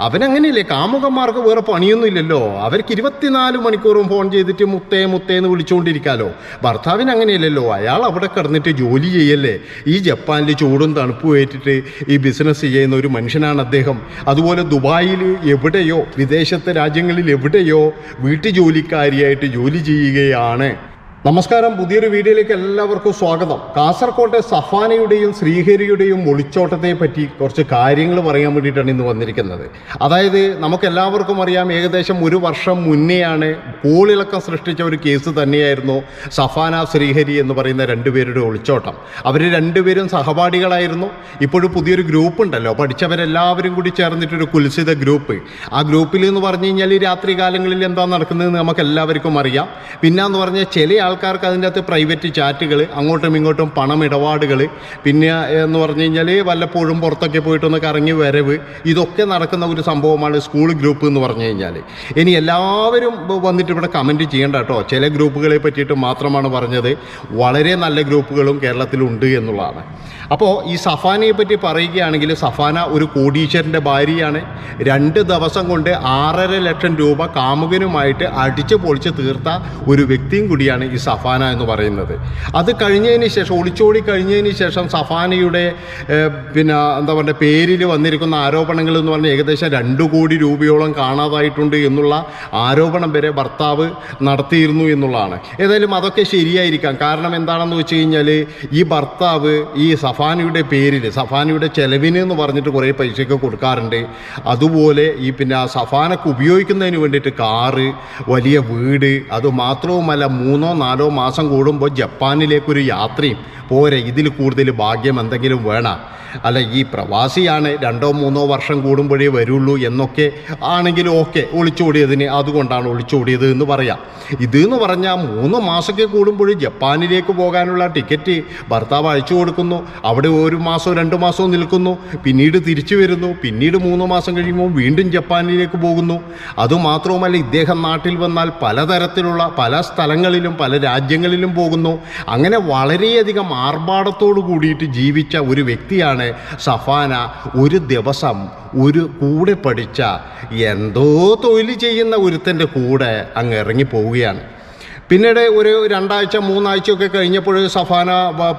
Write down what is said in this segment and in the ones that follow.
അവനങ്ങനെയല്ലേ? കാമുകന്മാർക്ക് വേറെ പണിയൊന്നുമില്ലല്ലോ. അവർക്ക് ഇരുപത്തിനാല് മണിക്കൂറും ഫോൺ ചെയ്തിട്ട് മുത്തേ മുത്തേ എന്ന് വിളിച്ചുകൊണ്ടിരിക്കാലോ. ഭർത്താവിന് അങ്ങനെയല്ലല്ലോ അയാൾ അവിടെ കിടന്നിട്ട് ജോലി ചെയ്യല്ലേ. ഈ ജപ്പാനിൽ ചൂടും തണുപ്പും ഏറ്റിട്ട് ഈ ബിസിനസ് ചെയ്യുന്ന ഒരു മനുഷ്യനാണ് അദ്ദേഹം. അതുപോലെ ദുബായിൽ എവിടെയോ വിദേശത്തെ രാജ്യങ്ങളിൽ എവിടെയോ വീട്ടുജോലിക്കാരിയായിട്ട് ജോലി ചെയ്യുകയാണ്. നമസ്കാരം. പുതിയൊരു വീഡിയോയിലേക്ക് എല്ലാവർക്കും സ്വാഗതം. കാസർകോട്ടെ സഫാനയുടെയും ശ്രീഹരിയുടെയും ഒളിച്ചോട്ടത്തെ പറ്റി കുറച്ച് കാര്യങ്ങൾ പറയാൻ വേണ്ടിയിട്ടാണ് ഇന്ന് വന്നിരിക്കുന്നത്. അതായത് നമുക്ക് എല്ലാവർക്കും അറിയാം ഏകദേശം ഒരു വർഷം മുന്നെയാണ് പൂളിളക്കം സൃഷ്ടിച്ച ഒരു കേസ് തന്നെയായിരുന്നു സഫാന ശ്രീഹരി എന്ന് പറയുന്ന രണ്ടുപേരുടെ ഒളിച്ചോട്ടം. അവർ രണ്ടുപേരും സഹപാഠികളായിരുന്നു. ഇപ്പോഴും പുതിയൊരു ഗ്രൂപ്പ് ഉണ്ടല്ലോ. പഠിച്ചവരെല്ലാവരും കൂടി ചേർന്നിട്ടൊരു കുൽസിത ഗ്രൂപ്പ്. ആ ഗ്രൂപ്പിൽ എന്ന് പറഞ്ഞു കഴിഞ്ഞാൽ ഈ രാത്രി കാലങ്ങളിൽ എന്താ നടക്കുന്നതെന്ന് നമുക്ക് എല്ലാവർക്കും അറിയാം. പിന്നെ എന്ന് പറഞ്ഞാൽ ചില ആൾക്കാർക്ക് അതിന്റെ അകത്ത് പ്രൈവറ്റ് ചാറ്റുകൾ അങ്ങോട്ടും ഇങ്ങോട്ടും പണം ഇടപാടുകൾ പിന്നെ എന്ന് പറഞ്ഞു കഴിഞ്ഞാൽ വല്ലപ്പോഴും പുറത്തൊക്കെ പോയിട്ടൊന്ന് കറങ്ങി വരവ് ഇതൊക്കെ നടക്കുന്ന ഒരു സംഭവമാണ് സ്കൂൾ ഗ്രൂപ്പ് എന്ന് പറഞ്ഞു കഴിഞ്ഞാൽ ഇനി എല്ലാവരും വന്നിട്ട് ഇവിടെ കമന്റ് ചെയ്യേണ്ട കേട്ടോ. ചില ഗ്രൂപ്പുകളെ പറ്റിയിട്ട് മാത്രമാണ് പറഞ്ഞത്. വളരെ നല്ല ഗ്രൂപ്പുകളും കേരളത്തിലുണ്ട് എന്നുള്ളതാണ്. അപ്പോൾ ഈ സഫാനയെ പറ്റി പറയുകയാണെങ്കിൽ സഫാന ഒരു കോടീശ്വരന്റെ ഭാര്യയാണ്. രണ്ട് ദിവസം കൊണ്ട് ആറര ലക്ഷം രൂപ കാമുകനുമായിട്ട് അടിച്ച് പൊളിച്ച് തീർത്ത ഒരു വ്യക്തിയും കൂടിയാണ് ഈ സഫാന എന്ന് പറയുന്നത്. അത് കഴിഞ്ഞതിന് ശേഷം ഒളിച്ചോടി കഴിഞ്ഞതിന് ശേഷം സഫാനയുടെ പിന്നെ എന്താ പറയുക പേരിൽ വന്നിരിക്കുന്ന ആരോപണങ്ങൾ എന്ന് പറഞ്ഞാൽ ഏകദേശം രണ്ട് കോടി രൂപയോളം കാണാതായിട്ടുണ്ട് എന്നുള്ള ആരോപണം വരെ ഭർത്താവ് നടത്തിയിരുന്നു എന്നുള്ളതാണ്. ഏതായാലും അതൊക്കെ ശരിയായിരിക്കാം. കാരണം എന്താണെന്ന് വെച്ച് കഴിഞ്ഞാൽ ഈ ഭർത്താവ് ഈ സഫാനയുടെ പേരിൽ സഫാനയുടെ ചെലവിന് എന്ന് പറഞ്ഞിട്ട് കുറേ പൈസയൊക്കെ കൊടുക്കാറുണ്ട്. അതുപോലെ ഈ പിന്നെ സഫാനൊക്കെ ഉപയോഗിക്കുന്നതിന് വേണ്ടിയിട്ട് കാറ് വലിയ വീട് അത് മാത്രവുമല്ല മൂന്നോ നാലോ മാസം കൂടുമ്പോൾ ജപ്പാനിലേക്കൊരു യാത്രയും. പോരെ ഇതിൽ കൂടുതൽ ഭാഗ്യം എന്തെങ്കിലും വേണം? അല്ല ഈ പ്രവാസിയാണ് രണ്ടോ മൂന്നോ വർഷം കൂടുമ്പോഴേ വരുള്ളൂ എന്നൊക്കെ ആണെങ്കിലും ഓക്കെ ഒളിച്ചോടിയതിന് അതുകൊണ്ടാണ് ഒളിച്ചോടിയത് എന്ന് പറയാം. ഇതെന്ന് പറഞ്ഞാൽ മൂന്ന് മാസമൊക്കെ കൂടുമ്പോൾ ജപ്പാനിലേക്ക് പോകാനുള്ള ടിക്കറ്റ് ഭർത്താവ് അയച്ചു കൊടുക്കുന്നു. അവിടെ ഒരു മാസമോ രണ്ട് മാസമോ നിൽക്കുന്നു. പിന്നീട് തിരിച്ചു വരുന്നു. പിന്നീട് മൂന്ന് മാസം കഴിയുമ്പോൾ വീണ്ടും ജപ്പാനിലേക്ക് പോകുന്നു. അതുമാത്രവുമല്ല ഇദ്ദേഹം നാട്ടിൽ വന്നാൽ പലതരത്തിലുള്ള പല സ്ഥലങ്ങളിലും പല രാജ്യങ്ങളിലും പോകുന്നു. അങ്ങനെ വളരെയധികം ആർഭാടത്തോടു കൂടിയിട്ട് ജീവിച്ച ഒരു വ്യക്തിയാണ് സഫാന. ഒരു ദിവസം ഒരു കൂടെ പഠിച്ച എന്തോ തൊഴിൽ ചെയ്യുന്ന ഒരുത്തന്റെ കൂടെ അങ്ങ് ഇറങ്ങി പോവുകയാണ് പിന്നീട് ഒരു രണ്ടാഴ്ച മൂന്നാഴ്ചയൊക്കെ കഴിഞ്ഞപ്പോൾ സഫാന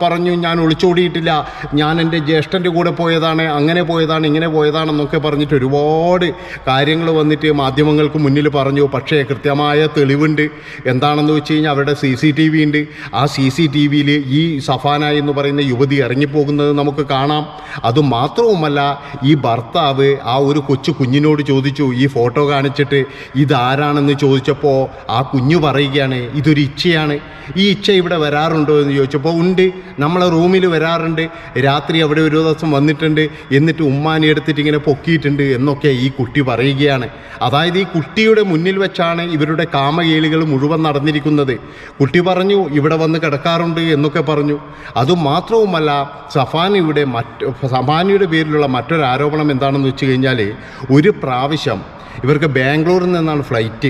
പറഞ്ഞു ഞാൻ ഒളിച്ചോടിയിട്ടില്ല. ഞാൻ എന്റെ ജ്യേഷ്ഠന്റെ കൂടെ പോയതാണ്. അങ്ങനെ പോയതാണ് ഇങ്ങനെ പോയതാണെന്നൊക്കെ പറഞ്ഞിട്ട് ഒരുപാട് കാര്യങ്ങൾ വന്നിട്ട് മാധ്യമങ്ങൾക്ക് മുന്നിൽ പറഞ്ഞു. പക്ഷേ കൃത്യമായ തെളിവുണ്ട്. എന്താണെന്ന് വെച്ച് കഴിഞ്ഞാൽ അവരുടെ സി സി ടി വി ഉണ്ട്. ആ സി സി ടി വിയിൽ ഈ സഫാന എന്ന് പറയുന്ന യുവതി ഇറങ്ങിപ്പോകുന്നത് നമുക്ക് കാണാം. അതുമാത്രവുമല്ല ഈ ഭർത്താവ് ആ ഒരു കൊച്ചു കുഞ്ഞിനോട് ചോദിച്ചു ഈ ഫോട്ടോ കാണിച്ചിട്ട് ഇതാരാണെന്ന് ചോദിച്ചപ്പോൾ ആ കുഞ്ഞു പറയുകയാണ് ഇതൊരു ഇച്ഛയാണ്. ഈ ഇച്ഛ ഇവിടെ വരാറുണ്ടോ എന്ന് ചോദിച്ചപ്പോൾ ഉണ്ട്. നമ്മളെ റൂമിൽ വരാറുണ്ട്. രാത്രി അവിടെ ഒരു ദിവസം വന്നിട്ടുണ്ട്. എന്നിട്ട് ഉമ്മാനെ എടുത്തിട്ട് ഇങ്ങനെ പൊക്കിയിട്ടുണ്ട് എന്നൊക്കെ ഈ കുട്ടി പറയുകയാണ്. അതായത് ഈ കുട്ടിയുടെ മുന്നിൽ വെച്ചാണ് ഇവരുടെ കാമകേളികൾ മുഴുവൻ നടന്നിരിക്കുന്നത്. കുട്ടി പറഞ്ഞു ഇവിടെ വന്ന് കിടക്കാറുണ്ട് എന്നൊക്കെ പറഞ്ഞു. അതുമാത്രവുമല്ല സഫാനിയുടെ മറ്റ് സഫാനിയുടെ പേരിലുള്ള മറ്റൊരു ആരോപണം എന്താണെന്ന് വെച്ച് കഴിഞ്ഞാൽ ഒരു പ്രാവശ്യം ഇവർക്ക് ബാംഗ്ലൂരിൽ നിന്നാണ് ഫ്ലൈറ്റ്.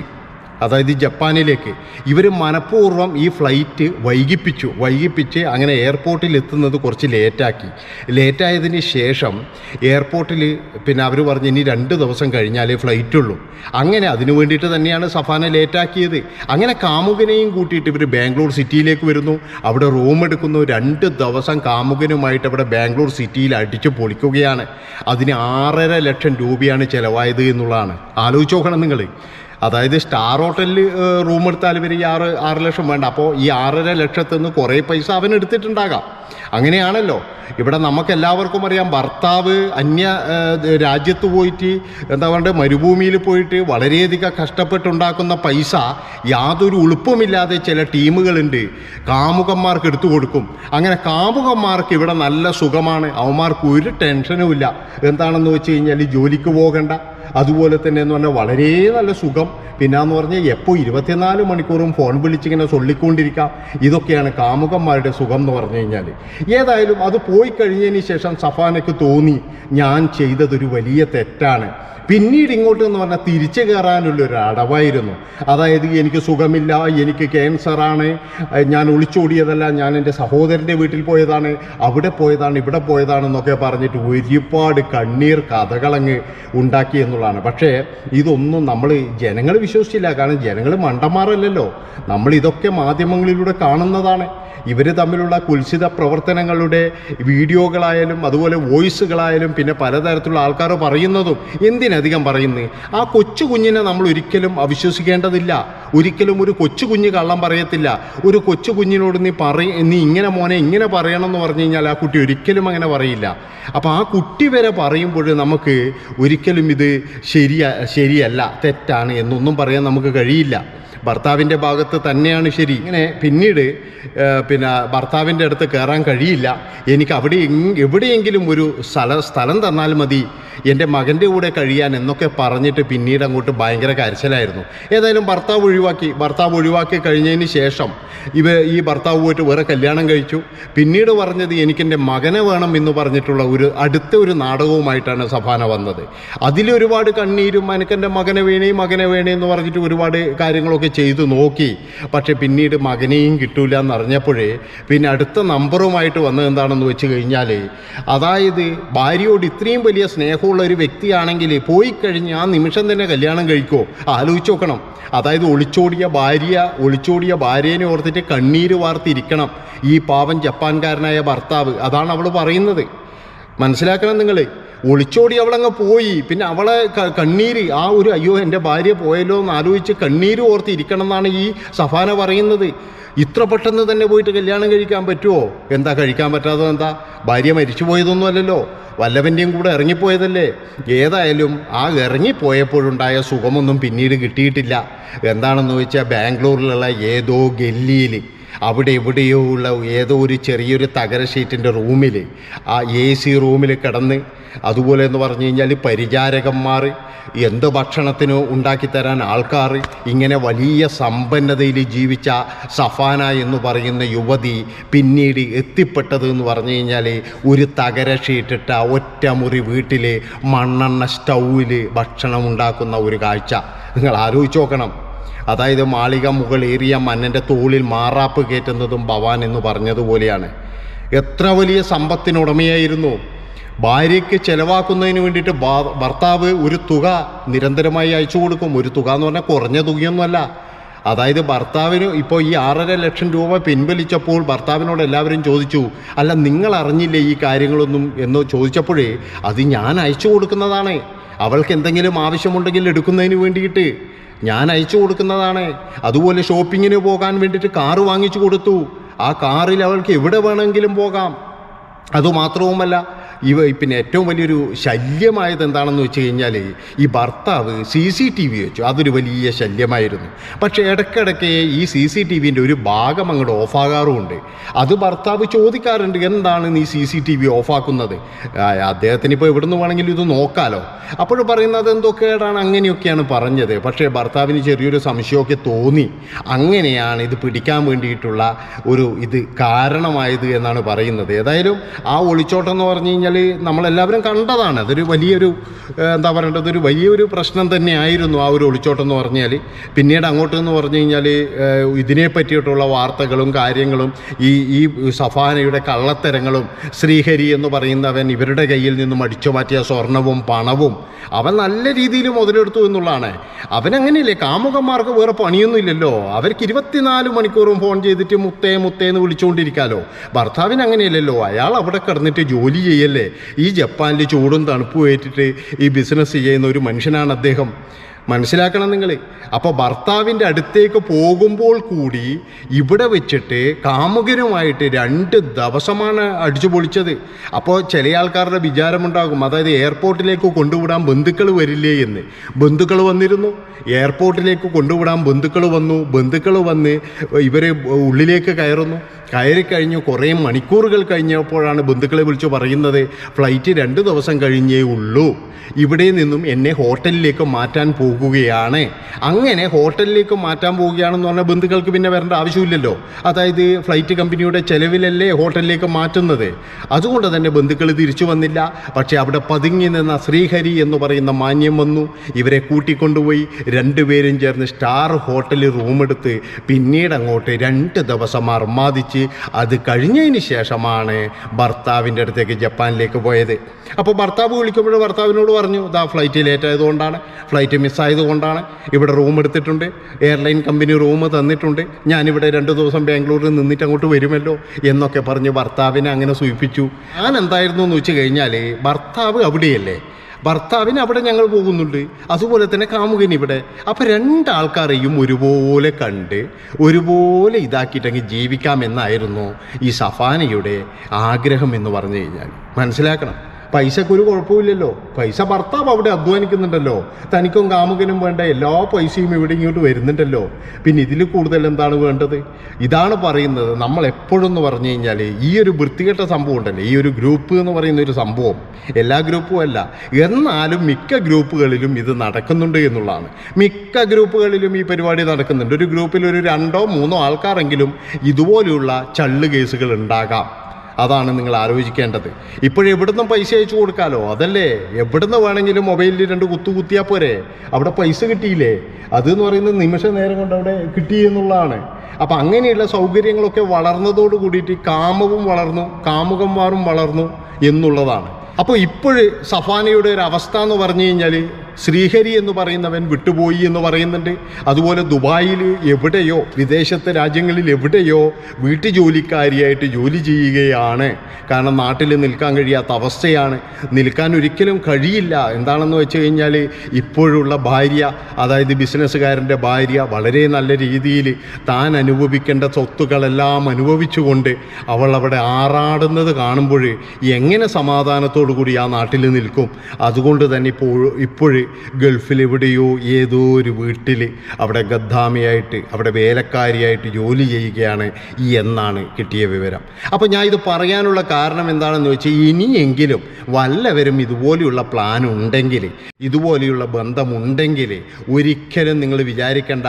അതായത് ജപ്പാനിലേക്ക്. ഇവർ മനഃപൂർവം ഈ ഫ്ലൈറ്റ് വൈകിപ്പിച്ചു. വൈകിപ്പിച്ച് അങ്ങനെ എയർപോർട്ടിൽ എത്തുന്നത് കുറച്ച് ലേറ്റാക്കി. ലേറ്റായതിന് ശേഷം എയർപോർട്ടിൽ പിന്നെ അവർ പറഞ്ഞ് ഇനി രണ്ട് ദിവസം കഴിഞ്ഞാലേ ഫ്ലൈറ്റ് ഉള്ളൂ അങ്ങനെ അതിനു വേണ്ടിയിട്ട് തന്നെയാണ് സഫാന ലേറ്റാക്കിയത്. അങ്ങനെ കാമുകനെയും കൂട്ടിയിട്ട് ഇവർ ബാംഗ്ലൂർ സിറ്റിയിലേക്ക് വരുന്നു. അവിടെ റൂം എടുക്കുന്നു. രണ്ട് ദിവസം കാമുകനുമായിട്ട് അവിടെ ബാംഗ്ലൂർ സിറ്റിയിൽ അടിച്ചു പൊളിക്കുകയാണ്. അതിന് ആറര ലക്ഷം രൂപയാണ് ചിലവായത് എന്നുള്ളതാണ്. ആലോചിച്ച് നോക്കണം നിങ്ങൾ അതായത് സ്റ്റാർ ഹോട്ടലിൽ റൂം എടുത്താൽ ഇവർ ഈ ആറ് ആറ് ലക്ഷം വേണ്ട. അപ്പോൾ ഈ ആറര ലക്ഷത്തിൽ നിന്ന് കുറേ പൈസ അവൻ എടുത്തിട്ടുണ്ടാകാം. അങ്ങനെയാണല്ലോ. ഇവിടെ നമുക്ക് എല്ലാവർക്കും അറിയാം ഭർത്താവ് അന്യ രാജ്യത്ത് പോയിട്ട് എന്താ പറയുക മരുഭൂമിയിൽ പോയിട്ട് വളരെയധികം കഷ്ടപ്പെട്ടുണ്ടാക്കുന്ന പൈസ യാതൊരു ഉളുപ്പുമില്ലാതെ ചില ടീമുകളുണ്ട്. കാമുകന്മാർക്ക് എടുത്തു കൊടുക്കും. അങ്ങനെ കാമുകന്മാർക്ക് ഇവിടെ നല്ല സുഖമാണ്. അവന്മാർക്ക് ഒരു ടെൻഷനും ഇല്ല എന്താണെന്ന് വെച്ച് കഴിഞ്ഞാൽ ജോലിക്ക് പോകണ്ട. അതുപോലെ തന്നെ എന്ന് പറഞ്ഞാൽ വളരെ നല്ല സുഖം. പിന്നെന്ന് പറഞ്ഞാൽ എപ്പോൾ ഇരുപത്തിനാല് മണിക്കൂറും ഫോൺ വിളിച്ചിങ്ങനെ ചൊല്ലിക്കൊണ്ടിരിക്കാം. ഇതൊക്കെയാണ് കാമുകന്മാരുടെ സുഖം എന്ന് പറഞ്ഞു കഴിഞ്ഞാൽ ഏതായാലും അത് പോയി കഴിഞ്ഞതിന് ശേഷം സഫാനയ്ക്ക് തോന്നി ഞാൻ ചെയ്തതൊരു വലിയ തെറ്റാണ്. പിന്നീട് ഇങ്ങോട്ട് എന്ന് പറഞ്ഞാൽ തിരിച്ചു കയറാനുള്ള ഒരു അടവായിരുന്നു. അതായത് എനിക്ക് സുഖമില്ല എനിക്ക് ക്യാൻസറാണ് ഞാൻ ഒളിച്ചോടിയതല്ല ഞാൻ എന്റെ സഹോദരന്റെ വീട്ടിൽ പോയതാണ് അവിടെ പോയതാണ് ഇവിടെ പോയതാണെന്നൊക്കെ പറഞ്ഞിട്ട് ഒരുപാട് കണ്ണീർ കഥകളങ്ങ് ഉണ്ടാക്കി എന്നുള്ളതാണ്. പക്ഷേ ഇതൊന്നും നമ്മൾ ജനങ്ങൾ വിശ്വസിച്ചില്ല. കാരണം ജനങ്ങൾ മണ്ടന്മാരല്ലല്ലോ. നമ്മൾ ഇതൊക്കെ മാധ്യമങ്ങളിലൂടെ കാണുന്നതാണ്. ഇവർ തമ്മിലുള്ള കുൽസിത പ്രവർത്തനങ്ങളുടെ വീഡിയോകളായാലും അതുപോലെ വോയിസുകളായാലും പിന്നെ പലതരത്തിലുള്ള ആൾക്കാർ പറയുന്നതും എന്തിനധികം പറയുന്നത് ആ കൊച്ചു കുഞ്ഞിനെ നമ്മൾ ഒരിക്കലും അവിശ്വസിക്കേണ്ടതില്ല. ഒരിക്കലും ഒരു കൊച്ചു കുഞ്ഞ് കള്ളം പറയത്തില്ല. ഒരു കൊച്ചു കുഞ്ഞിനോട് നീ പറ നീ ഇങ്ങനെ മോനെ ഇങ്ങനെ പറയണം എന്ന് പറഞ്ഞു കഴിഞ്ഞാൽ ആ കുട്ടി ഒരിക്കലും അങ്ങനെ പറയില്ല. അപ്പോൾ ആ കുട്ടി വരെ പറയുമ്പോൾ നമുക്ക് ഒരിക്കലും ഇത് ശരിയ ശരിയല്ല തെറ്റാണ് എന്നൊന്നും പറയാൻ നമുക്ക് കഴിയില്ല. ഭർത്താവിന്റെ ഭാഗത്ത് തന്നെയാണ് ശരി. ഇങ്ങനെ പിന്നീട് പിന്നെ ഭർത്താവിന്റെ അടുത്ത് കയറാൻ കഴിയില്ല. എനിക്ക് അവിടെ എവിടെയെങ്കിലും ഒരു സ്ഥല സ്ഥലം തന്നാൽ മതി. എന്റെ മകന്റെ കൂടെ കഴിയാൻ എന്നൊക്കെ പറഞ്ഞിട്ട് പിന്നീട് അങ്ങോട്ട് ഭയങ്കര കരച്ചിലായിരുന്നു. ഏതായാലും ഭർത്താവ് ഒഴിവാക്കി. ഭർത്താവ് ഒഴിവാക്കി കഴിഞ്ഞതിന് ശേഷം ഇവ ഈ ഭർത്താവ് പോയിട്ട് വേറെ കല്യാണം കഴിച്ചു. പിന്നീട് പറഞ്ഞത് എനിക്കെന്റെ മകനെ വേണം എന്ന് പറഞ്ഞിട്ടുള്ള ഒരു അടുത്ത ഒരു നാടകവുമായിട്ടാണ് സഫാന വന്നത്. അതിലൊരുപാട് കണ്ണീരും എനിക്കെന്റെ മകനെ വേണേ മകനെ വേണേ എന്ന് പറഞ്ഞിട്ട് ഒരുപാട് കാര്യങ്ങളൊക്കെ ചെയ്തു നോക്കി. പക്ഷെ പിന്നീട് മകനെയും കിട്ടൂല എന്നറിഞ്ഞപ്പോഴേ പിന്നെ അടുത്ത നമ്പറുമായിട്ട് വന്നത് എന്താണെന്ന് വെച്ച് കഴിഞ്ഞാൽ അതായത് ഭാര്യയോട് ഇത്രയും വലിയ സ്നേഹമുള്ള ഒരു വ്യക്തിയാണെങ്കിൽ പോയി കഴിഞ്ഞ് ആ നിമിഷം തന്നെ കല്യാണം കഴിക്കുമോ ആലോചിച്ച് നോക്കണം. അതായത് ഒളിച്ചോടിയ ഭാര്യ ഒളിച്ചോടിയ ഭാര്യേനെ ഓർത്തിട്ട് കണ്ണീര് വാർത്തിരിക്കണം. ഈ പാവം ജപ്പാൻകാരനായ ഭർത്താവ്. അതാണ് അവൾ പറയുന്നത്. മനസ്സിലാക്കണം നിങ്ങൾ ഒളിച്ചോടി അവളങ്ങ് പോയി. പിന്നെ അവളെ കണ്ണീര് ആ ഒരു അയ്യോ എന്റെ ഭാര്യ പോയല്ലോ എന്ന് ആലോചിച്ച് കണ്ണീര് ഓർത്ത് ഇരിക്കണം എന്നാണ് ഈ സഫാന പറയുന്നത്. ഇത്ര പെട്ടെന്ന് തന്നെ പോയിട്ട് കല്യാണം കഴിക്കാൻ പറ്റുമോ എന്താ കഴിക്കാൻ പറ്റാത്തത് എന്താ? ഭാര്യ മരിച്ചു പോയതൊന്നുമല്ലല്ലോ വല്ലവന്റെയും കൂടെ ഇറങ്ങിപ്പോയതല്ലേ? ഏതായാലും ആ ഇറങ്ങിപ്പോയപ്പോഴുണ്ടായ സുഖമൊന്നും പിന്നീട് കിട്ടിയിട്ടില്ല. എന്താണെന്ന് വെച്ചാൽ ബാംഗ്ലൂരിലുള്ള ഏതോ ഗല്ലിയിൽ അവിടെ എവിടെയോ ഉള്ള ഏതോ ഒരു ചെറിയൊരു തകര ഷീറ്റിന്റെ റൂമിൽ ആ എ സി റൂമിൽ കിടന്ന് അതുപോലെ എന്ന് പറഞ്ഞു കഴിഞ്ഞാൽ പരിചാരകന്മാർ എന്ത് ഭക്ഷണത്തിന് ഉണ്ടാക്കിത്തരാൻ ആൾക്കാർ ഇങ്ങനെ വലിയ സമ്പന്നതയിൽ ജീവിച്ച സഫാന എന്ന് പറയുന്ന യുവതി പിന്നീട് എത്തിപ്പെട്ടത് എന്ന് പറഞ്ഞു കഴിഞ്ഞാൽ ഒരു തകര ഷീറ്റിട്ട ഒറ്റമുറി വീട്ടിൽ മണ്ണെണ്ണ സ്റ്റൗവിൽ ഭക്ഷണം ഉണ്ടാക്കുന്ന ഒരു കാഴ്ച. നിങ്ങൾ ആലോചിച്ച് നോക്കണം. അതായത് മാളിക മുകളേറിയ മന്നന്റെ തോളിൽ മാറാപ്പ് കയറ്റുന്നതും ഭവാൻ എന്ന് പറഞ്ഞതുപോലെയാണ്. എത്ര വലിയ സമ്പത്തിനുടമയായിരുന്നു. ഭാര്യയ്ക്ക് ചെലവാക്കുന്നതിന് വേണ്ടിയിട്ട് ഭർത്താവ് ഒരു തുക നിരന്തരമായി അയച്ചു കൊടുക്കും. ഒരു തുക എന്ന് പറഞ്ഞാൽ കുറഞ്ഞ തുകയൊന്നുമല്ല. അതായത് ഭർത്താവിന് ഇപ്പോൾ ഈ ആറര ലക്ഷം രൂപ പിൻവലിച്ചപ്പോൾ ഭർത്താവിനോട് എല്ലാവരും ചോദിച്ചു അല്ല നിങ്ങൾ അറിഞ്ഞില്ലേ ഈ കാര്യങ്ങളൊന്നും? എന്ന് ചോദിച്ചപ്പോഴേ അത് ഞാൻ അയച്ചു കൊടുക്കുന്നതാണ്. അവൾക്ക് എന്തെങ്കിലും ആവശ്യമുണ്ടെങ്കിൽ എടുക്കുന്നതിന് വേണ്ടിയിട്ട് ഞാൻ അയച്ചു കൊടുക്കുന്നതാണ്. അതുപോലെ ഷോപ്പിങ്ങിന് പോകാൻ വേണ്ടിയിട്ട് കാറ് വാങ്ങിച്ചു കൊടുത്തു. ആ കാറിൽ അവൾക്ക് എവിടെ വേണമെങ്കിലും പോകാം. അതുമാത്രവുമല്ല ഇവ പിന്നെ ഏറ്റവും വലിയൊരു ശല്യമായത് എന്താണെന്ന് വെച്ച് കഴിഞ്ഞാൽ ഈ ഭർത്താവ് സി സി ടി വി വെച്ചു. അതൊരു വലിയ ശല്യമായിരുന്നു. പക്ഷേ ഇടയ്ക്കിടയ്ക്ക് ഈ സി സി ടി വിന്റെ ഒരു ഭാഗം അങ്ങോട്ട് ഓഫാകാറുമുണ്ട്. അത് ഭർത്താവ് ചോദിക്കാറുണ്ട് എന്താണ് നീ സി സി ടി വി ഓഫാക്കുന്നത്? അദ്ദേഹത്തിന് ഇപ്പോൾ എവിടുന്ന് വേണമെങ്കിലും ഇത് നോക്കാലോ. അപ്പോൾ പറയുന്നത് എന്തോ കേടാണ് അങ്ങനെയൊക്കെയാണ് പറഞ്ഞത്. പക്ഷേ ഭർത്താവിന് ചെറിയൊരു സംശയമൊക്കെ തോന്നി. അങ്ങനെയാണ് ഇത് പിടിക്കാൻ വേണ്ടിയിട്ടുള്ള ഒരു ഇത് കാരണമായത് എന്നാണ് പറയുന്നത്. ഏതായാലും ആ ഒളിച്ചോട്ടം എന്ന് പറഞ്ഞു കഴിഞ്ഞാൽ നമ്മളെല്ലാവരും കണ്ടതാണ്. അതൊരു വലിയൊരു എന്താ പറയേണ്ടത്? ഒരു വലിയൊരു പ്രശ്നം തന്നെയായിരുന്നു ആ ഒരു ഒളിച്ചോട്ടം എന്ന് പറഞ്ഞാൽ പിന്നീട് അങ്ങോട്ട് എന്ന് പറഞ്ഞു കഴിഞ്ഞാൽ ഇതിനെ പറ്റിയിട്ടുള്ള വാർത്തകളും കാര്യങ്ങളും ഈ ഈ സഫാനയുടെ കള്ളത്തരങ്ങളും ശ്രീഹരി എന്ന് പറയുന്നവൻ ഇവരുടെ കയ്യിൽ നിന്നും അടിച്ചു മാറ്റിയ സ്വർണവും പണവും അവൻ നല്ല രീതിയിൽ മുതലെടുത്തു എന്നുള്ളതാണ്. അവനങ്ങനെയല്ലേ? കാമുകന്മാർക്ക് വേറെ പണിയൊന്നുമില്ലല്ലോ. അവർക്ക് ഇരുപത്തിനാല് മണിക്കൂറും ഫോൺ ചെയ്തിട്ട് മുത്തേ മുത്തേ എന്ന് വിളിച്ചുകൊണ്ടിരിക്കാമല്ലോ ഭർത്താവിന് അങ്ങനെയല്ലല്ലോ. അയാൾ അവിടെ കിടന്നിട്ട് ജോലി ചെയ്യല്ലേ. ഈ ജപ്പാനിൽ ചൂടും തണുപ്പും ഏറ്റിട്ട് ഈ ബിസിനസ് ചെയ്യുന്ന ഒരു മനുഷ്യനാണ് അദ്ദേഹം. മനസ്സിലാക്കണം നിങ്ങൾ അപ്പോൾ ഭർത്താവിന്റെ അടുത്തേക്ക് പോകുമ്പോൾ കൂടി ഇവിടെ വെച്ചിട്ട് കാമുകനുമായിട്ട് രണ്ട് ദിവസമാണ് അടിച്ചു പൊളിച്ചത്. അപ്പോൾ ചില ആൾക്കാരുടെ വിചാരമുണ്ടാകും അതായത് എയർപോർട്ടിലേക്ക് കൊണ്ടുവിടാൻ ബന്ധുക്കൾ വരില്ലേ എന്ന്. ബന്ധുക്കൾ വന്നിരുന്നു. എയർപോർട്ടിലേക്ക് കൊണ്ടുവിടാൻ ബന്ധുക്കൾ വന്നു. ബന്ധുക്കൾ വന്ന് ഇവരെ ഉള്ളിലേക്ക് കയറുന്നു. കയറി കഴിഞ്ഞു കുറേ മണിക്കൂറുകൾ കഴിഞ്ഞപ്പോഴാണ് ബന്ധുക്കളെ വിളിച്ചു പറയുന്നത് ഫ്ലൈറ്റ് രണ്ട് ദിവസം കഴിഞ്ഞേ ഉള്ളൂ. ഇവിടെ നിന്നും എന്നെ ഹോട്ടലിലേക്ക് മാറ്റാൻ പോകുകയാണ്. അങ്ങനെ ഹോട്ടലിലേക്ക് മാറ്റാൻ പോവുകയാണെന്ന് പറഞ്ഞാൽ ബന്ധുക്കൾക്ക് പിന്നെ വരേണ്ട ആവശ്യമില്ലല്ലോ. അതായത് ഫ്ലൈറ്റ് കമ്പനിയുടെ ചെലവിലല്ലേ ഹോട്ടലിലേക്ക് മാറ്റുന്നത്. അതുകൊണ്ട് തന്നെ ബന്ധുക്കൾ തിരിച്ചു വന്നില്ല. പക്ഷേ അവിടെ പതുങ്ങി നിന്ന ശ്രീഹരി എന്ന് പറയുന്ന മാന്യം വന്നു. ഇവരെ കൂട്ടിക്കൊണ്ടുപോയി. രണ്ടുപേരും ചേർന്ന് സ്റ്റാർ ഹോട്ടലിൽ റൂമെടുത്ത് പിന്നീട് അങ്ങോട്ട് രണ്ട് ദിവസം അർമാദിച്ച് അത് കഴിഞ്ഞതിന് ശേഷമാണ് ഭർത്താവിന്റെ അടുത്തേക്ക് ജപ്പാനിലേക്ക് പോയത്. അപ്പോൾ ഭർത്താവ് വിളിക്കുമ്പോൾ ഭർത്താവിനോട് പറഞ്ഞു ഇതാ ഫ്ലൈറ്റ് ലേറ്റ് ആയതുകൊണ്ടാണ് ഫ്ലൈറ്റ് മിസ്സായതുകൊണ്ടാണ് ഇവിടെ റൂം എടുത്തിട്ടുണ്ട് എയർലൈൻ കമ്പനി റൂം തന്നിട്ടുണ്ട്. ഞാനിവിടെ രണ്ട് ദിവസം ബാംഗ്ലൂരിൽ നിന്നിട്ട് അങ്ങോട്ട് വരുമല്ലോ എന്നൊക്കെ പറഞ്ഞ് ഭർത്താവിനെ അങ്ങനെ സൂചിപ്പിച്ചു. ഞാൻ എന്തായിരുന്നു എന്ന് വെച്ച് കഴിഞ്ഞാൽ ഭർത്താവ് അവിടെയല്ലേ? ഭർത്താവിന് അവിടെ ഞങ്ങൾ പോകുന്നുണ്ട്. അതുപോലെ തന്നെ കാമുകൻ ഇവിടെ. അപ്പം രണ്ടാൾക്കാരെയും ഒരുപോലെ കണ്ട് ഒരുപോലെ ഇതാക്കിയിട്ടെങ്കിൽ ജീവിക്കാമെന്നായിരുന്നു ഈ സഫാനയുടെ ആഗ്രഹം എന്ന് പറഞ്ഞു കഴിഞ്ഞാൽ. മനസ്സിലാക്കണം? പൈസക്ക് ഒരു കുഴപ്പമില്ലല്ലോ. പൈസ ഭർത്താവ് അവിടെ അധ്വാനിക്കുന്നുണ്ടല്ലോ. തനിക്കും കാമുകനും വേണ്ട എല്ലാ പൈസയും ഇവിടെ ഇങ്ങോട്ട് വരുന്നുണ്ടല്ലോ. പിന്നെ ഇതിൽ കൂടുതൽ എന്താണ് വേണ്ടത്? ഇതാണ് പറയുന്നത് നമ്മൾ എപ്പോഴും എന്ന് പറഞ്ഞു കഴിഞ്ഞാൽ ഈ ഒരു വൃത്തികെട്ട സംഭവം ഉണ്ടല്ലോ. ഈ ഒരു ഗ്രൂപ്പ് എന്ന് പറയുന്ന ഒരു സംഭവം. എല്ലാ ഗ്രൂപ്പും അല്ല. എന്നാലും മിക്ക ഗ്രൂപ്പുകളിലും ഇത് നടക്കുന്നുണ്ട് എന്നുള്ളതാണ്. മിക്ക ഗ്രൂപ്പുകളിലും ഈ പരിപാടി നടക്കുന്നുണ്ട്. ഒരു ഗ്രൂപ്പിൽ ഒരു രണ്ടോ മൂന്നോ ആൾക്കാരെങ്കിലും ഇതുപോലെയുള്ള ചള്ള് കേസുകൾ ഉണ്ടാകാം. അതാണ് നിങ്ങൾ ആലോചിക്കേണ്ടത്. ഇപ്പോഴെവിടുന്നും പൈസ അയച്ചു കൊടുക്കാലോ? അതല്ലേ. എവിടുന്ന് വേണമെങ്കിലും മൊബൈലിൽ രണ്ട് കുത്തു കുത്തിയാൽ പോരെ. അവിടെ പൈസ കിട്ടിയില്ലേ? അത് എന്ന് പറയുന്നത് നിമിഷ നേരം കൊണ്ട് അവിടെ കിട്ടി എന്നുള്ളതാണ്. അപ്പം അങ്ങനെയുള്ള സൗകര്യങ്ങളൊക്കെ വളർന്നതോട് കൂടിയിട്ട് കാമവും വളർന്നു കാമുകന്മാരും വളർന്നു എന്നുള്ളതാണ്. അപ്പോൾ ഇപ്പോഴ് സഫാനയുടെ ഒരു അവസ്ഥ എന്ന് പറഞ്ഞു കഴിഞ്ഞാൽ ശ്രീഹരി എന്ന് പറയുന്നവൻ വിട്ടുപോയി എന്ന് പറയുന്നുണ്ട്. അതുപോലെ ദുബായിൽ എവിടെയോ വിദേശത്തെ രാജ്യങ്ങളിൽ എവിടെയോ വീട്ടു ജോലിക്കാരിയായിട്ട് ജോലി ചെയ്യുകയാണ്. കാരണം നാട്ടിൽ നിൽക്കാൻ കഴിയാത്ത അവസ്ഥയാണ്. നിൽക്കാൻ ഒരിക്കലും കഴിയില്ല. എന്താണെന്ന് വെച്ച് കഴിഞ്ഞാൽ ഇപ്പോഴുള്ള ഭാര്യ അതായത് ബിസിനസ്സുകാരന്റെ ഭാര്യ വളരെ നല്ല രീതിയിൽ താൻ അനുഭവിക്കേണ്ട സ്വത്തുക്കളെല്ലാം അനുഭവിച്ചുകൊണ്ട് അവൾ അവിടെ ആറാടുന്നത് കാണുമ്പോൾ എങ്ങനെ സമാധാനത്തോടു കൂടി ആ നാട്ടിൽ നിൽക്കും? അതുകൊണ്ട് തന്നെ ഇപ്പോൾ ഇപ്പോഴ് ഗൾഫിൽ എവിടെയോ ഏതോ ഒരു വീട്ടിൽ അവിടെ ഗദ്ദാമിയായിട്ട് അവിടെ വേലക്കാരിയായിട്ട് ജോലി ചെയ്യുകയാണ് ഈ എന്നാണ് കിട്ടിയ വിവരം. അപ്പോൾ ഞാൻ ഇത് പറയാനുള്ള കാരണം എന്താണെന്ന് വെച്ചാൽ ഇനിയെങ്കിലും വല്ലവരും ഇതുപോലെയുള്ള പ്ലാൻ ഉണ്ടെങ്കിൽ ഇതുപോലെയുള്ള ബന്ധമുണ്ടെങ്കിൽ ഒരിക്കലും നിങ്ങൾ വിചാരിക്കേണ്ട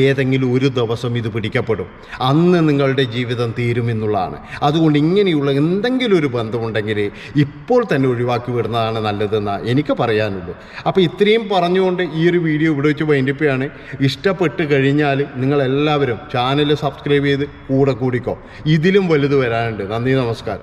ഏതെങ്കിലും ഒരു ദിവസം ഇത് പിടിക്കപ്പെടും. അന്ന് നിങ്ങളുടെ ജീവിതം തീരുമെന്നുള്ളതാണ് അതുകൊണ്ട് ഇങ്ങനെയുള്ള എന്തെങ്കിലും ഒരു ബന്ധമുണ്ടെങ്കിൽ ഇപ്പോൾ തന്നെ ഒഴിവാക്കി വിടുന്നതാണ് നല്ലതെന്ന് എനിക്ക് പറയാനുള്ളൂ. അപ്പോൾ ഇത്രയും പറഞ്ഞുകൊണ്ട് ഈ ഒരു വീഡിയോ ഇവിടെ വെച്ച് വൈൻഡിപ്പിയാണ് ഇഷ്ടപ്പെട്ട് കഴിഞ്ഞാൽ നിങ്ങളെല്ലാവരും ചാനൽ സബ്സ്ക്രൈബ് ചെയ്ത് കൂടെ കൂടിക്കോ. ഇതിലും വലുത് വരാനുണ്ട്. നന്ദി നമസ്കാരം.